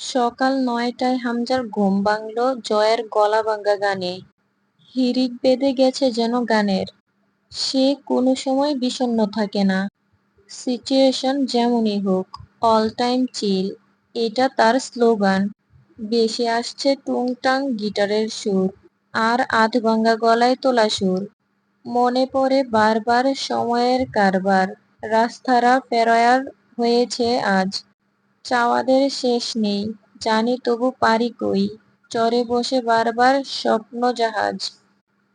সকাল নয়টায় হামজার ঘুম ভাঙল, জয়ের গলা ভাঙা গানে। হিরিক বেঁধে গেছে যেন গানের। সে কোনো সময় বিষণ্ণ থাকে না। সিচুয়েশন যেমনই হোক, অল টাইম চিল। এটা তার স্লোগান। বেশি আসছে টুংটাং গিটারের সুর আর আধ ভাঙ্গা গলায় তোলা সুর। মনে পড়ে বারবার সময়ের কারবার। রাস্তারা ফেরয়ার হয়েছে আজ। চাওয়াদের শেষ নেই। জানি তবু পারি কই। চরে বসে বারবার স্বপ্ন জাহাজ।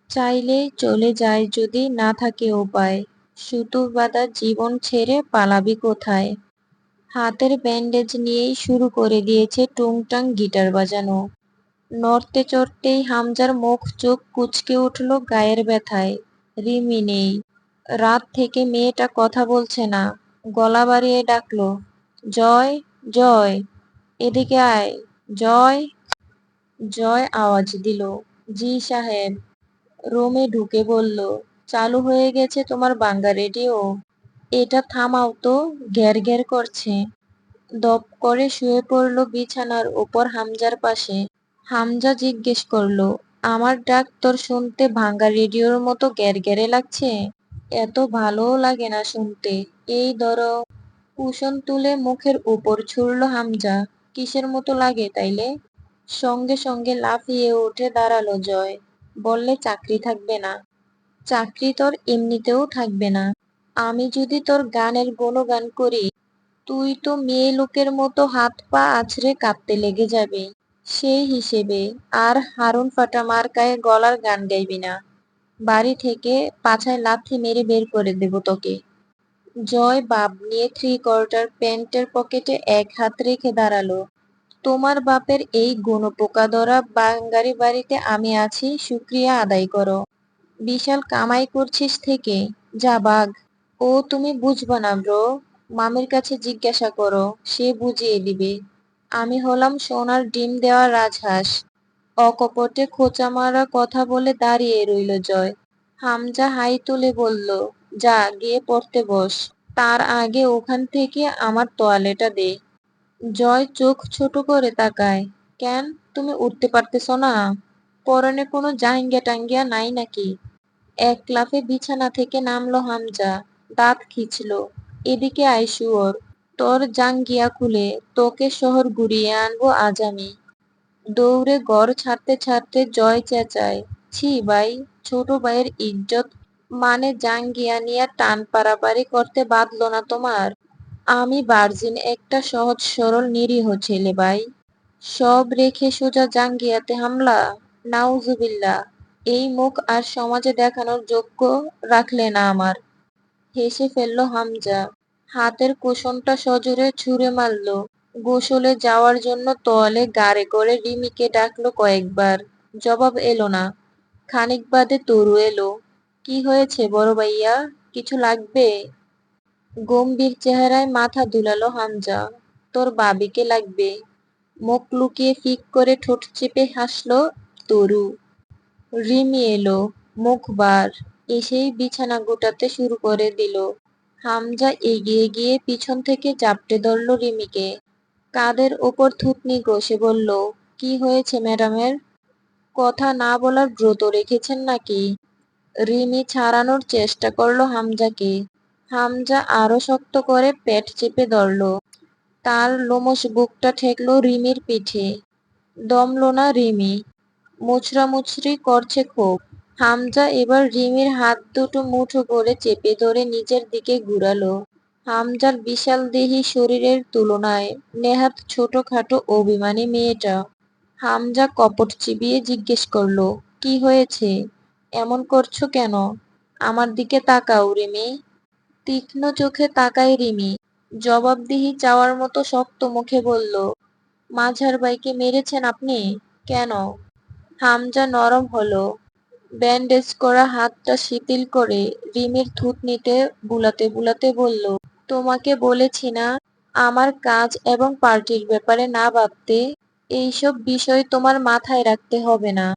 চাইলেই চলে যায় যদি না থাকে উপায়। সুতো বাঁধা জীবন ছেড়ে পালাবি কোথায়? হাতের ব্যান্ডেজ নিয়েই শুরু করে দিয়েছে টুংটাং গিটার বাজানো। নড়তে চড়তেই হামজার মুখ চোখ কুচকে উঠল গায়ের ব্যথায়। রিমি নেই। রাত থেকে মেয়েটা কথা বলছে না। গলা বাড়িয়ে ডাকলো, জয় জয়। এদিকে আয়। জয়। জয় আওয়াজ দিল। জি সাহেব। রোমে ঢুকে বলল, চালু হয়ে গেছে তোমার বাঙ্গা রেডিও। এটা থামাও তো, ঘের ঘের করছে। দপ করে শুয়ে পড়ল বিছানার ওপর হামজার পাশে। হামজা জিজ্ঞেস করল, আমার ডাক তোর শুনতে ভাঙ্গা রেডিওর মতো গ্যার গ্যারে লাগছে? এত ভালোও লাগে না শুনতে। এই ধরো। কুশন তুলে মুখের উপর ছুড়ল হামজা। কিসের মতো লাগে তাইলে? সঙ্গে সঙ্গে লাফিয়ে উঠে দাঁড়াল জয়। বললে, চাকরি থাকবে না। চাকরি তোর এমনিতেও থাকবে না। আমি যদি তোর গানের গুণগান করি, তুই তো মেয়ে লোকের মতো হাত পা আছড়ে কাঁদতে লেগে যাবে। সেই হিসেবে আর হারুন ফাটা মার্কায় গলার গান গাইবি না। বাড়ি থেকে পাছায় লাথি মেরে বের করে দেব তোকে। জয় বাপ নিয়ে থ্রি কোয়ার্টার প্যান্টের পকেটে এক হাত রেখে দাঁড়াল। তোমার বাপের এই গুণপোকা ধরা বাঙ্গারি বাড়িতে আমি আছি শুক্রিয়া আদায় করো। বিশাল কামাই করছিস থেকে, যা বাঘ। ও, তুমি বুঝবা না ব্রো। মামির কাছে জিজ্ঞাসা করো, সে বুঝিয়ে দিবে। আমি হলাম সোনার ডিম দেওয়া রাজহাঁস। অকপটে খোঁচা মারা কথা বলে দাঁড়িয়ে রইল জয়। হামজা হাই তুলে বলল যা গিয়ে পড়তে বস। তার আগে ওখান থেকে আমার তোয়ালেটা দে। জয় চোখ ছোট করে তাকায়। কেন? তুমি উঠতে পারতেছ না? পরনে কোনো জাহিঙ্গা টাঙ্গিয়া নাই নাকি? এক লাফে বিছানা থেকে নামলো হামজা। দাঁত খিচল। এদিকে আয় শুয়োর তোর জাঙ্গিয়া খুলে তোকে শহর ঘুরিয়ে আনব আজ আমি। দৌড়ে ঘর ছাড়তে ছাড়তে জয় চেঁচায়। ছি ভাই, ছোট ভাইয়ের ইজ্জত মানে জাঙ্গিয়া নিয়ে টান পারাপারি করতে বাঁধলো না তোমার? আমি বার্জিন একটা সহজ সরল নিরীহ ছেলে ভাই। সব রেখে সোজা জাঙ্গিয়াতে হামলা? নাউজুবিল্লা এই মুখ আর সমাজে দেখানোর যোগ্য রাখলে না আমার। হেসে ফেলল হামজা। হাতের কুশনটা সজোরে ছুঁড়ে মারল। গোসলে যাওয়ার জন্য তোয়ালে গাড়ে করে রিমিকে ডাকলো কয়েকবার। জবাব এলো না। খানিক বাদে তরু এলো। কি হয়েছে, বড় ভাইয়া? কিছু লাগবে? গম্ভীর চেহারায় মাথা দুলালো হামজা। তোর বাবিকে লাগবে। মুখ লুকিয়ে ফিক করে ঠোঁট চেপে হাসলো তরু। রিমি এলো, মুখ বার। এসেই বিছানা গোটাতে শুরু করে দিল। হামজা এগিয়ে গিয়ে পিছন থেকে চাপটে ধরল রিমিকে। কাদের ওপর থুতনি ঘষে বলল, কি হয়েছে ম্যাডামের? কথা না বলার ব্রত রেখেছেন নাকি? রিমি ছাড়ানোর চেষ্টা করল হামজাকে। হামজা আরও শক্ত করে পেট চেপে ধরল। তার লোমশ বুকটা ঠেকলো রিমির পিঠে। দমলো না রিমি। মুচড়া মুচড়ি করছে খুব। হামজা এবার রিমির হাত দুটো মুঠো করে চেপে ধরে নিজের দিকে ঘুরালো। হামজার বিশাল দেহি শরীরের তুলনায় নেহাত ছোটখাটো অভিমানী মেয়েটা। হামজা কপট চিবিয়ে জিজ্ঞেস করল, কি হয়েছে? এমন করছ কেন? আমার দিকে তাকাও, রিমি। তীক্ষ্ণ চোখে তাকায় রিমি। জবাবদিহি চাওয়ার মতো শক্ত মুখে বলল, মাঝার ভাইকে মেরেছেন আপনি? কেন? হামজা নরম হলো। ব্যান্ডেজ করা হাতটা শিথিল করে রিমির থুতনিতে বুলাতে বুলাতে বলল, তোমাকে বলেছি না, আমার কাজ এবং পার্টির ব্যাপারে না ভাবতে। এইসব বিষয় তোমার মাথায় রাখতে হবে না।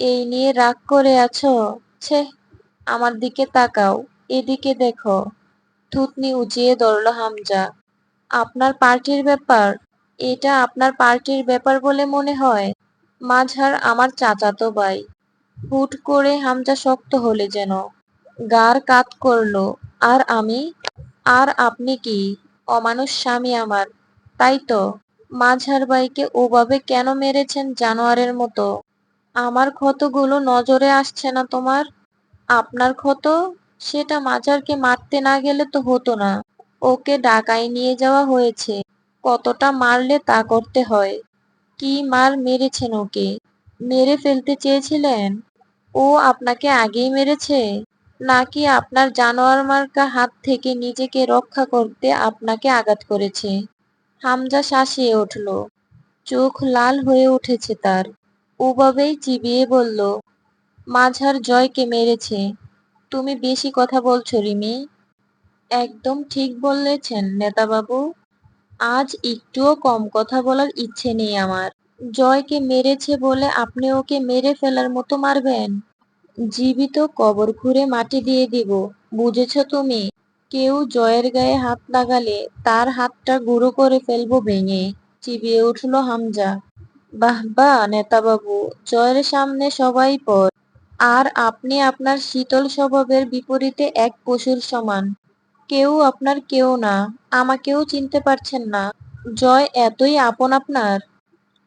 এই নিয়ে রাগ করে আছো? ছে, আমার দিকে তাকাও, এদিকে দেখো। থুতনি উঁচিয়ে ধরল হামজা। আপনার পার্টির ব্যাপার? এটা আপনার পার্টির ব্যাপার বলে মনে হয়। মাঝার আমার চাচাতো ভাই। হুট করে হামজা শক্ত হলে যেন। গার কাত করল, আর আমি? আর আপনি কি? অমানুষ স্বামী আমার। তাই তো? মাঝার ভাইকে ওভাবে কেন মেরেছেন জানোয়ারের মতো? আমার ক্ষতগুলো নজরে আসছে না তোমার? আপনার ক্ষত? সেটা মাঝারকে মারতে না গেলে তো হতো না। ওকে ডাকায় নিয়ে যাওয়া হয়েছে। কতটা মারলে তা করতে হয়। কি মার মেরেছেন ওকে? মেরে ফেলতে চেয়েছিলেন? ও আপনাকে আগেই মেরেছে? নাকি আপনার জানোয়ার মার্কা হাত থেকে নিজেকে রক্ষা করতে আপনাকে আঘাত করেছে? হামজা শাসিয়ে উঠল। চোখ লাল হয়ে উঠেছে তার। ওভাবেই চিবিয়ে বলল, মাঝার জয়কে মেরেছে? তুমি বেশি কথা বলছো রিমি। একদম ঠিক বলেছেন নেতাবাবু। আজ একটুও কম কথা বলার ইচ্ছে নেই আমার। জয়কে মেরেছে বলে আপনি ওকে মেরে ফেলার মতো মারবেন? জীবিত কবর খুঁড়ে মাটি দিয়ে দিব, বুঝেছ তুমি? কেউ জয়ের গায়ে হাত লাগালে তার হাতটা গুঁড়ো করে ফেলব ভেঙে। চিবিয়ে উঠল হামজা। বাহ বাহ, নেতাবাবু। জয়ের সামনে সবাই পর। আর আপনি আপনার শীতল স্বভাবের বিপরীতে এক পশুর সমান। কেউ আপনার কেউ না, আমাকেও চিনতে পারছেন না। জয় এতই আপন আপনার।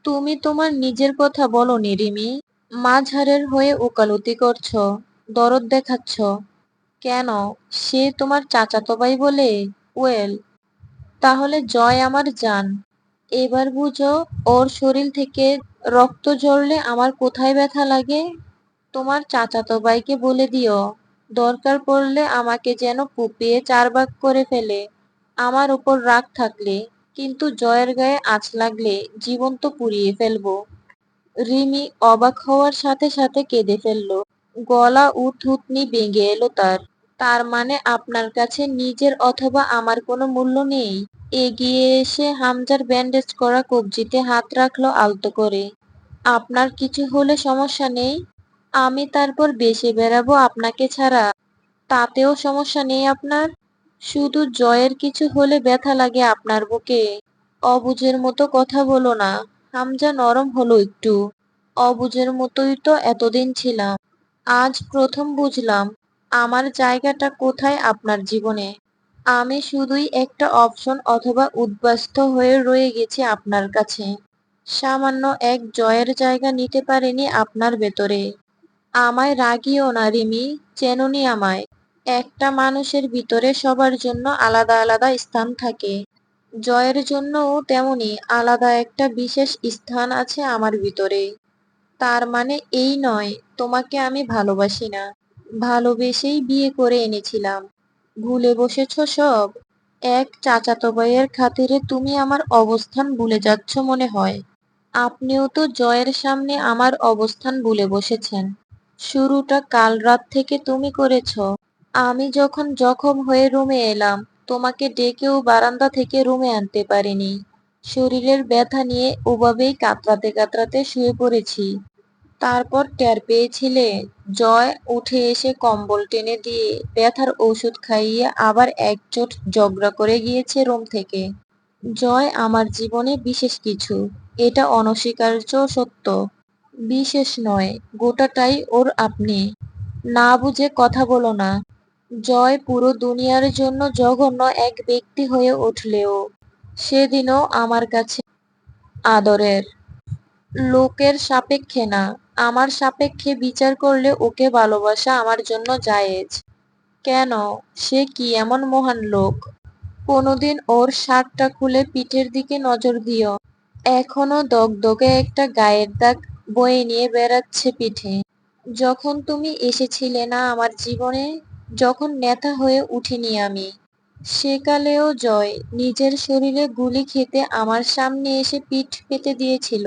তুমি তোমার নিজের কথা বলো নিরিমি মাঝারের হয়ে ওকালতি করছ, দরদ দেখাচ্ছ। কেন? সে তোমার চাচাতো ভাই বলে? ওয়েল, তাহলে জয় আমার জান। এবার বুঝো, ওর শরীর থেকে রক্ত ঝরলে আমার কোথায় ব্যথা লাগে? তোমার চাচাতো ভাইকে বলে দিও, দরকার পড়লে আমাকে যেন কুপিয়ে চার ভাগ করে ফেলে। আমার উপর রাগ থাকলে, কিন্তু জয়ের গায়ে আঁচ লাগলে জীবন্ত পুড়িয়ে ফেলব। রিমি অবাক হওয়ার সাথে সাথে কেঁদে ফেলল। গলা ও থুতনি এলো তার। তার মানে আপনার কাছে নিজের অথবা আমার কোনো মূল্য নেই। এগিয়ে এসে হামজার ব্যান্ডেজ করা কবজিতে হাত রাখল আলতো করে। আপনার কিছু হলে সমস্যা নেই। আমি তারপর বেশি বেড়াবো আপনাকে ছাড়া। তাতেও সমস্যা নেই আপনার। শুধু জয়ের কিছু হলে ব্যথা লাগে আপনার বুকে। অবুঝের মতো কথা বলো না। হামজা নরম হলো একটু। অবুঝের মতোই তো এতদিন ছিলাম। আজ প্রথম বুঝলাম। আমার জায়গাটা কোথায় আপনার জীবনে? আমি শুধুই একটা অপশন অথবা উদ্বাস্ত হয়ে রয়ে গেছি আপনার কাছে। সামান্য এক জয়ের জায়গা নিতে পারেনি আপনার ভেতরে। আমায় রাগিও না, রিমি, চেননি আমায়। একটা মানুষের ভিতরে সবার জন্য আলাদা আলাদা স্থান থাকে। জয়ের জন্যও তেমনি আলাদা একটা বিশেষ স্থান আছে আমার ভিতরে। তার মানে এই নয়, তোমাকে আমি ভালোবাসি না। ভালোবেসেই বিয়ে করে এনেছিলাম। ভুলে বসেছ সব? এক চাচাতো ভাইয়ের খাতিরে তুমি আমার অবস্থান ভুলে যাচ্ছ মনে হয়। আপনিও তো জয়ের সামনে আমার অবস্থান ভুলে বসেছেন। শুরুটা কাল রাত থেকে তুমি করেছ। আমি যখন জখম হয়ে রুমে এলাম, তোমাকে ডেকেও বারান্দা থেকে রুমে আনতে পারিনি। শরীরের ব্যথা নিয়ে ওভাবেই কাতরাতে কাতরাতে শুয়ে পড়েছি। তারপর টের পেয়েছিলে। জয় উঠে এসে কম্বল টেনে দিয়ে ব্যথার ওষুধ খাইয়ে আবার একচোট জগড়া করে গিয়েছে রুম থেকে। জয়, আমার জীবনে বিশেষ কিছু। এটা অনস্বীকার্য সত্য। বিশেষ নয়, গোটাটাই ওর আপনি। না বুঝে কথা বলো না। জয় পুরো দুনিয়ার জন্য জঘন্য এক ব্যক্তি হয়ে উঠলেও সেদিনও আমার কাছে আদরের। লোকের সাপেক্ষে না। আমার সাপেক্ষে বিচার করলে ওকে ভালোবাসা আমার জন্য জায়েজ। কেন? সে কি এমন মহান লোক? কোনোদিন ওর শার্টটা খুলে পিঠের দিকে নজর দিও। এখনও দগদগে একটা গায়ের দাগ বয়ে নিয়ে বেড়াচ্ছে পিঠে। যখন তুমি এসেছিলে না আমার জীবনে? যখন নেতা হয়ে উঠিনি আমি। সেকালেও জয়, নিজের শরীরে গুলি খেতে আমার সামনে এসে পিঠ পেতে দিয়েছিল।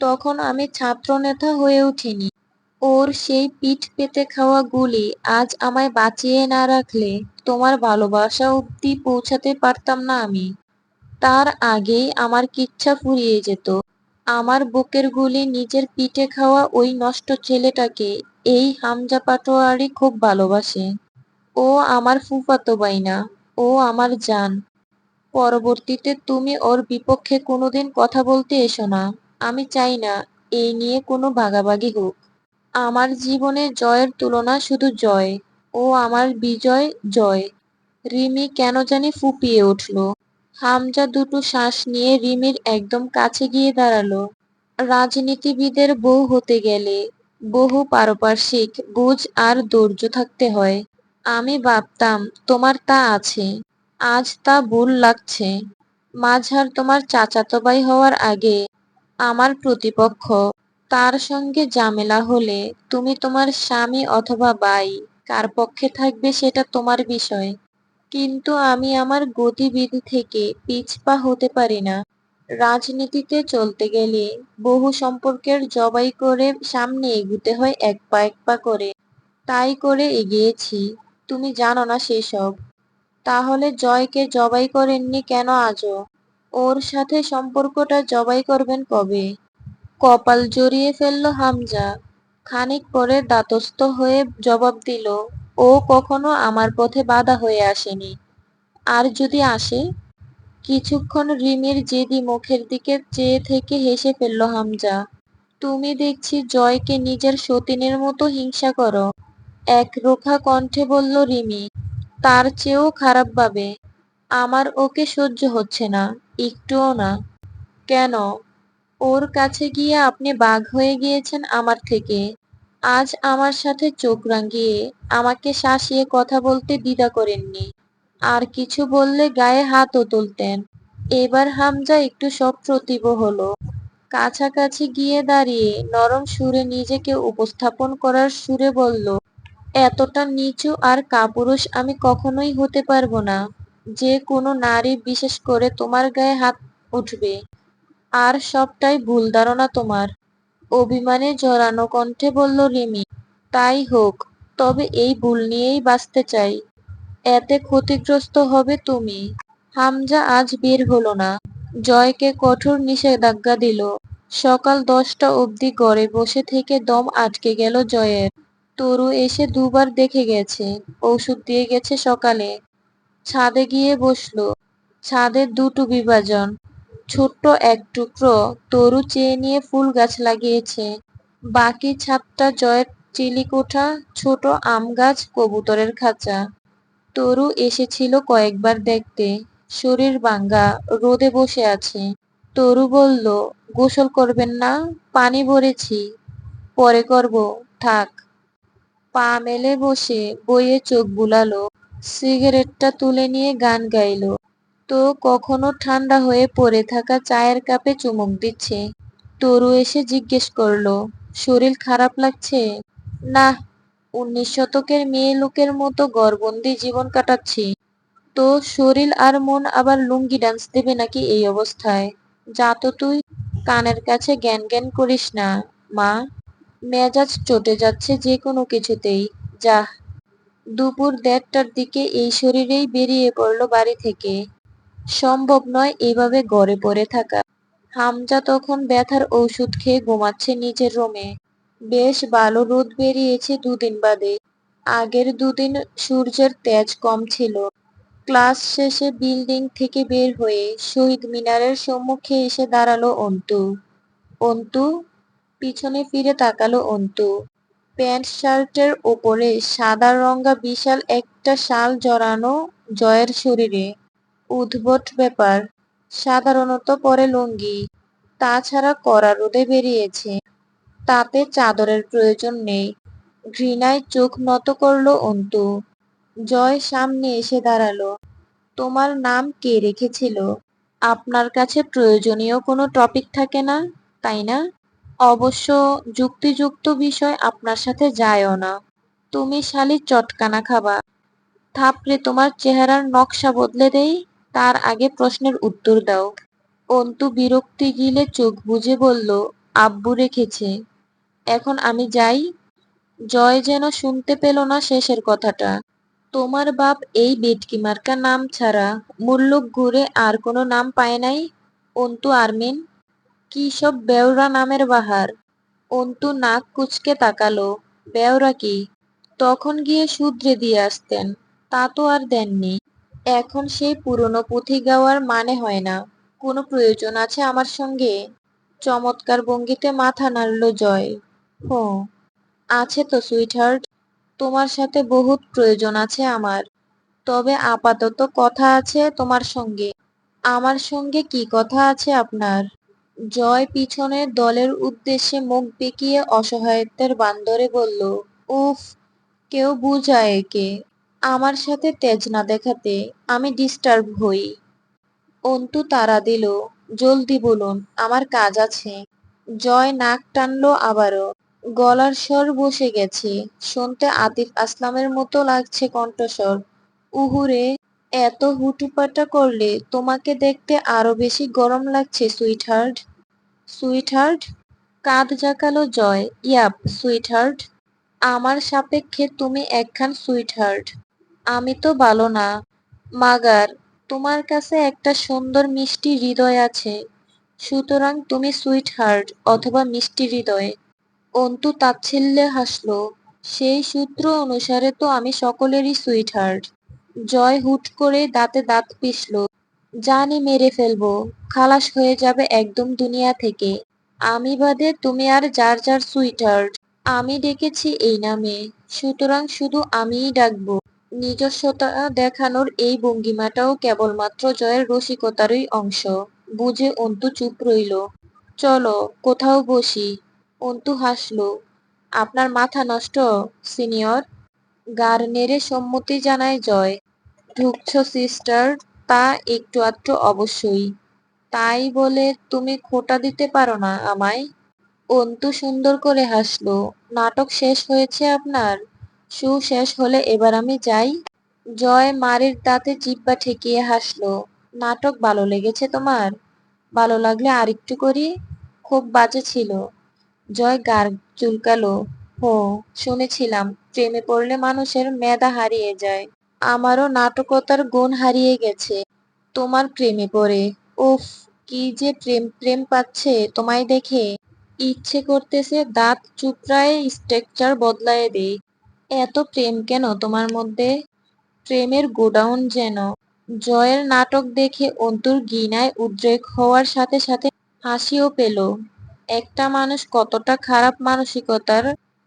তখন আমি ছাত্রনেতা হয়ে উঠিনি। ওর সেই পিঠ পেতে খাওয়া গুলি আজ আমায় বাঁচিয়ে না রাখলে তোমার ভালোবাসা অব্দি পৌঁছাতে পারতাম না আমি। তার আগেই আমার কিচ্ছা ফুরিয়ে যেত। আমার বুকের গুলি নিজের পিঠে খাওয়া ওই নষ্ট ছেলেটাকে এই হামজা পাটোয়ারি খুব ভালোবাসে। ও আমার ফুফাতো বাইনা ও আমার জান। পরবর্তীতে তুমি ওর বিপক্ষে কোনোদিন কথা বলতে এসো না। আমি চাই না, এই নিয়ে কোনো ভাগাভাগি হোক। আমার জীবনে জয়ের তুলনা শুধু জয়, ও আমার বিজয় জয়। রিমি কেন জানি ফুপিয়ে উঠল। হামজা দুটো শ্বাস নিয়ে রিমির একদম কাছে গিয়ে দাঁড়াল। রাজনীতিবিদের বউ হতে গেলে বহু পারপার্শ্বিক বুঝ আর ধৈর্য থাকতে হয়। আমি ভাবতাম, তোমার তা আছে, আজ তা ভুল লাগছে। মাঝার তোমার চাচাতো ভাই হওয়ার আগে আমার প্রতিপক্ষ। তার সঙ্গে ঝামেলা হলে তুমি তোমার স্বামী অথবা বাই কার পক্ষে থাকবে সেটা তোমার বিষয়। কিন্তু আমি আমার গতিবিধি থেকে পিছপা হতে পারি না। রাজনীতিতে চলতে গেলে বহু সম্পর্কের জবাই করে সামনে এগুতে হয় এক পা এক পা করে। তাই করে এগিয়েছি। তুমি জানো না সেসব। তাহলে জয়কে জবাই করেননি কেন আজও? ওর সাথে সম্পর্কটা জবাই করবেন কবে? কপাল জড়িয়ে ফেলল হামজা। খানিক পরে দাতস্থ হয়ে জবাব দিল, ও কখনো আমার পথে বাধা হয়ে আসেনি। আর যদি আসে? কিছুক্ষণ রিমির জেদি মুখের দিকে চেয়ে থেকে হেসে ফেলল হামজা, তুমি দেখছি জয়কে নিজের সতীনের মতো হিংসা করো। এক রোখা কণ্ঠে বলল রিমি, তার চেয়েও খারাপভাবে আমার ওকে সহ্য হচ্ছে না। একটুও না। কেন? ওর কাছে গিয়ে আপনি বাঘ হয়ে গিয়েছেন আমার থেকে। আজ আমার সাথে চোখ রাঙিয়ে আমাকে শাসিয়ে কথা বলতে দ্বিধা করেননি। আর কিছু বললে গায়ে হাতও তুলতেন। এবার হামজা একটু সপ্রতিভ হলো। কাছাকাছি গিয়ে দাঁড়িয়ে নরম সুরে নিজেকে উপস্থাপন করার সুরে বলল, এতটা নিচু আর কাপুরুষ আমি কখনোই হতে পারব না। যে কোনো নারী বিশেষ করে তোমার গায়ে হাত উঠবে। আর সবটাই ভুল ধারণা তোমার। অভিমানে জড়ানো কণ্ঠে বলল, রিমি, তাই হোক, তবে এই ভুল নিয়েই বাঁচতে চাই। এতে ক্ষতিগ্রস্ত হবে তুমি। হামজা আজ বের হলো না। জয়কে কঠোর নিষেধাজ্ঞা দিল। সকাল দশটা অবধি ঘরে বসে থেকে দম আটকে গেল জয়ের। তরু এসে দুবার দেখে গেছে। ঔষধ দিয়ে গেছে সকালে। ছাদে গিয়ে বসল। ছাদের দুটো বিভাজন। ছোট্ট এক টুকরো তরু চেয়ে নিয়ে ফুল গাছ লাগিয়েছে। বাকি ছাদটা জয়ের চিলিকোঠা, ছোট আম গাছ, কবুতরের খাঁচা। তরু এসেছিল কয়েকবার দেখতে। শরীর ভাঙ্গা, রোদে বসে আছে। তরু বলল, গোসল করবেন না, পানি ভরেছি। পরে করব, থাক। পা মেলে বসে, বইয়ে চোখ বুলালো। সিগারেটটা তুলে নিয়ে গান গাইলো। তো কখনো ঠান্ডা হয়ে পড়ে থাকা চায়ের কাপে চুমুক দিচ্ছে। তরু এসে জিজ্ঞেস করল, শরীর খারাপ লাগছে? না, উনিশ শতকের মেয়ে লোকের মতো গরবন্দি জীবন কাটাচ্ছি। তো শরীর আর মন আবার লুঙ্গি ডান্স দেবে নাকি এই অবস্থায়? যা তো তুই কানের কাছে জ্ঞান জ্ঞান করিস না, মা। মেজাজ চটে যাচ্ছে যে কোনো কিছুতেই। যা দুপুর দেড়টার দিকে এই শরীরেই বেরিয়ে পড়ল বাড়ি থেকে। সম্ভব নয় এভাবে গড়ে পড়ে থাকা। হামজা তখন ব্যথার ঔষধ খেয়ে ঘুমাচ্ছে নিজের রোমে। বেশ ভালো রোদ বেরিয়েছে দুদিন বাদে। আগের দুদিন সূর্যের তেজ কম ছিল। ক্লাস শেষে বিল্ডিং থেকে বের হয়ে শহীদ মিনারের সম্মুখে এসে দাঁড়াল অন্তু। অন্তু, পিছনে ফিরে তাকালো অন্তু। প্যান্ট শার্টের ওপরে সাদা রঙা বিশাল একটা শাল জড়ানো জয়ের শরীরে। উদ্ভট ব্যাপার। সাধারণত পরে লুঙ্গি, তাছাড়া কড়া রোদে বেরিয়েছে। তাতে চাদরের প্রয়োজন নেই। ঘৃণায় চোখ নত করল অন্তু। জয় সামনে এসে দাঁড়াল। তোমার নাম কে রেখেছিল? আপনার কাছে প্রয়োজনীয় কোনো টপিক থাকে না, তাই না? অবশ্য যুক্তিযুক্ত বিষয় আপনার সাথে যায়ও না। তুমি শালি চটকানা খাবা। থাপড়ে তোমার চেহারার নকশা বদলে দেই, তার আগে প্রশ্নের উত্তর দাও। অন্তু বিরক্তি গিলে চোখ বুজে বলল, আব্বু রেখেছে। এখন আমি যাই। জয় যেন শুনতে পেল না শেষের কথাটা। তোমার বাপ এই বেটকি মার্কা নাম ছাড়া, মুল্লুক ঘুরে আর কোনো নাম পায় নাই। অন্তু আরমিন কি সব বেওরা নামের বাহার? অন্তু নাক কুচকে তাকালো। বেওরা কি? তখন গিয়ে শুধরে দিয়ে আসতেন। তা তো আর দেননি। এখন সেই পুরনো পুঁথি গাওয়ার মানে হয় না। কোনো প্রয়োজন আছে আমার সঙ্গে? চমৎকার ভঙ্গিতে মাথা নাড়ল জয়। হো আছে তো, সুইটহার্ট। তোমার সাথে বহুত প্রয়োজন আছে আমার। তবে আপাতত কথা আছে তোমার সঙ্গে। আমার সঙ্গে কি কথা আছে আপনার? জয় পিছনের দলের উদ্দেশ্যে মুখ বেঁকিয়ে অসহায়ত্বের বান্দরে বলল, উফ, কেউ বুঝায় একে। আমার সাথে তেজ না দেখাতে আমি ডিস্টার্ব হই। অন্তু তারা দিল, জলদি বলুন, আমার কাজ আছে। জয় নাক টানলো আবারও, গলার স্বর বসে গেছে, শুনতে আতিফ আসলামের মতো লাগছে কণ্ঠস্বর। উহুরে, এত হুটুপাটা করলে তোমাকে দেখতে আরও বেশি গরম লাগছে, সুইটহার্ট। সুইটহার্ট, কাঁধ জাকালো জয়। ইয়াপ, সুইটহার্ট, আমার সাপেক্ষে তুমি একখান সুইটহার্ট। আমি তো ভালো না। মাগার, তোমার কাছে একটা সুন্দর মিষ্টি হৃদয় আছে। সুতরাং তুমি সুইটহার্ট অথবা মিষ্টি হৃদয়। অন্তু তাচ্ছিল্যে হাসলো। সেই সূত্র অনুসারে তো আমি সকলেরই সুইটহার্ট। জয় হুট করে দাঁতে দাঁত পিষল। জানি মেরে ফেলব, খালাস হয়ে যাবে একদম দুনিয়া থেকে। আমি বাদে তুমি আর যার যার সুইটহার্ট আমি ডেকেছি এই নামে, সুতরাং শুধু আমিই ডাকবো। নিজস্বতা দেখানোর এই ভঙ্গিমাটাও কেবলমাত্র জয়ের রসিকতারই অংশ। বুঝে অন্তু চুপ রইল। চলো, কোথাও বসি। অন্তু হাসলো। আপনার মাথা নষ্ট, সিনিয়র? গার নেড়ে সম্মতি জানায় জয়। ঢুকছ, সিস্টার? তা একটু আধটু অবশ্যই। তাই বলে তুমি খোটা দিতে পারো না আমায়? অন্তু সুন্দর করে হাসলো। নাটক শেষ হয়েছে আপনার? সু শেষ হলে এবার আমি যাই? জয় মারির দাঁতে জিব্বা ঠেকিয়ে হাসলো। নাটক ভালো লেগেছে তোমার? ভালো লাগলে আরেকটু করি? খুব বাজে ছিল। জয় গার চুলকালো। হো, শুনেছিলাম। প্রেমে পড়লে মানুষের মেধা হারিয়ে যায়। আমারও নাটকতার গুণ হারিয়ে গেছে। তোমার প্রেমে পড়ে। উফ, কি যে প্রেম প্রেম পাচ্ছে তোমায় দেখে। ইচ্ছে করতেছে দাঁত চুপড়ায় স্ট্রাকচার বদলায় দেই। এত প্রেম কেন তোমার মধ্যে? প্রেমের গোডাউন যেন। জয়ের নাটক দেখে অন্তুর গিনায় উদ্রেক হওয়ার সাথে সাথে হাসিও পেল। একটা মানুষ কতটা খারাপ মানসিকতার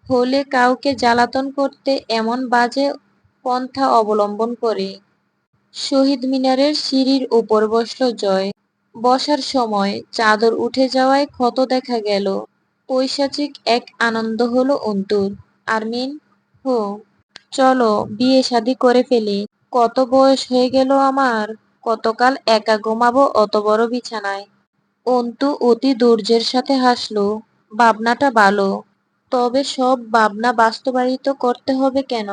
হলে কাউকে জ্বালাতন করতে এমন বাজে পন্থা অবলম্বন করে। শহীদ মিনারের সিঁড়ির উপর বসল জয়। বসার সময় চাদর উঠে যাওয়ায় ক্ষত দেখা গেল। পৈশাচিক এক আনন্দ হলো অন্তুর। আরমিন, হো, চলো বিয়ে শাদি করে ফেলি। কত বয়স হয়ে গেল আমার, কতকাল একা ঘুমাবো অত বড় বিছানায়। অন্তু অতি ধৈর্যের সাথে হাসলো, ভাবনাটা ভালো। তবে সব ভাবনা বাস্তবায়িত করতে হবে কেন?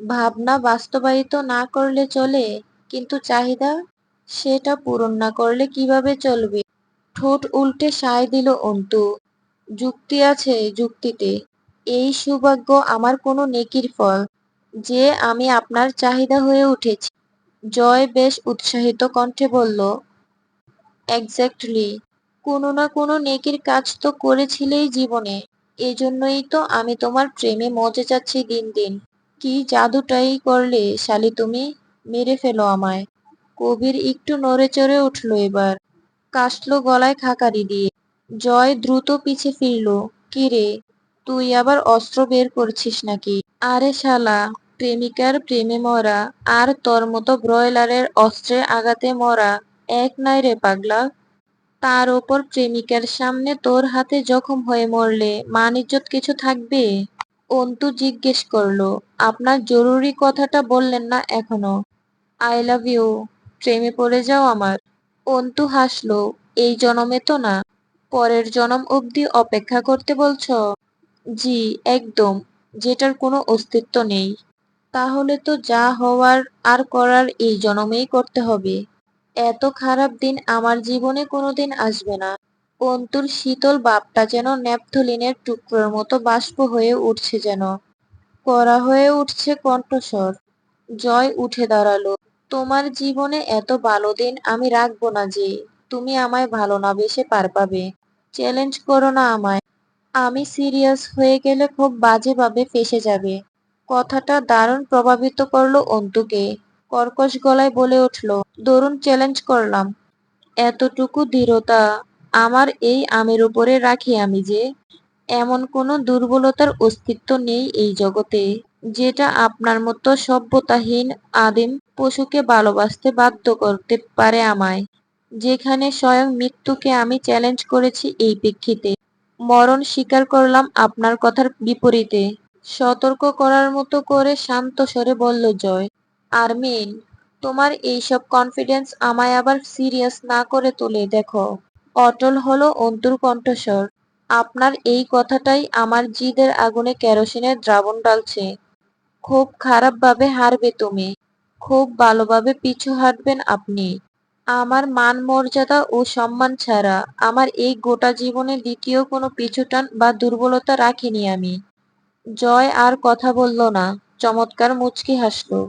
ভাবনা বাস্তবায়িত না করলে চলে, কিন্তু চাহিদা সেটা পূরণ না করলে কীভাবে চলবে? ঠোঁট উল্টে সায় দিল অন্তু। যুক্তি আছে যুক্তিতে। এই সৌভাগ্য আমার কোনো নেকির ফল, যে আমি আপনার চাহিদা হয়ে উঠেছি। জয় বেশ উৎসাহিত কণ্ঠে বলল এক্স্যাক্টলি কোনো না কোনো নেকির কাজ তো করেছিলেই জীবনে। এজন্যই তো আমি তোমার প্রেমে মজে যাচ্ছি দিন দিন। কি জাদুটাই করলে শালি তুমি? মেরে ফেলো আমায়। কবির একটু নড়ে চড়ে উঠল এবার। কাশলো গলায় খাকারি দিয়ে। জয় দ্রুত পিছে ফিরল। কি রে, তুই আবার অস্ত্র বের করছিস নাকি? আরে শালা, প্রেমিকার প্রেমে মরা, আর তোর মতো ব্রয়লারের অস্ত্রে আঘাতে মরা, এক নাই রে পাগলা। তার ওপর প্রেমিকার সামনে তোর হাতে জখম হয়ে মরলে মান ইজ্জত কিছু থাকবে? অন্তু জিজ্ঞেস করল, আপনার জরুরি কথাটা বললেন না এখনও? আই লাভ ইউ প্রেমে পড়ে যাও আমার। অন্তু হাসলো, এই জনমে তো না। পরের জনম অবধি অপেক্ষা করতে বলছ? জি, একদম। যেটার কোনো অস্তিত্ব নেই। তাহলে তো যা হওয়ার আর করার এই জনমেই করতে হবে। এত খারাপ দিন আমার জীবনে কোনোদিন আসবে না। অন্তুর শীতল বাপটা যেন ন্যাপথলিনের টুকরোর মতো বাষ্প হয়ে উঠছে যেন। করা হয়ে উঠছে কণ্ঠস্বর। জয় উঠে দাঁড়াল। তোমার জীবনে এত ভালো দিন আমি রাখব না যে, তুমি আমায় ভালো না বেসে পার পাবে। চ্যালেঞ্জ করো না আমায়। আমি সিরিয়াস হয়ে গেলে খুব বাজেভাবে ফেসে যাবে। কথাটা দারুণ প্রভাবিত করল অন্তুকে। কর্কশ গলায় বলে উঠল দরুন চ্যালেঞ্জ করলাম। এতটুকু দৃঢ়তা আমার এই আমের উপরে রাখি আমি যে, এমন কোনো দুর্বলতার অস্তিত্ব নেই এই জগতে, যেটা আপনার মতো সভ্যতাহীন আদিম পশুকে ভালোবাসতে বাধ্য করতে পারে আমায়, যেখানে স্বয়ং মৃত্যুকে আমি চ্যালেঞ্জ করেছি এই প্রেক্ষিতে। মরণ স্বীকার করলাম আপনার কথার বিপরীতে, সতর্ক করার মতো করে শান্ত স্বরে বলল জয়। আরমিন, তোমার এইসব কনফিডেন্স আমায় আবার সিরিয়াস না করে তোলে দেখো। অটল হলো অন্তুর কণ্ঠস্বর। আপনার এই কথাটাই আমার জিদের আগুনে কেরোসিনের দ্রাবণ ডালছে। খুব খারাপভাবে হারবে তুমি। খুব ভালোভাবে পিছু হাঁটবেন আপনি। আমার মান মর্যাদা ও সম্মান ছাড়া আমার এই গোটা জীবনে দ্বিতীয় কোনো পিছুটান বা দুর্বলতা রাখিনি আমি। জয় আর কথা বলল না। চমৎকার মুচকি হাসলো।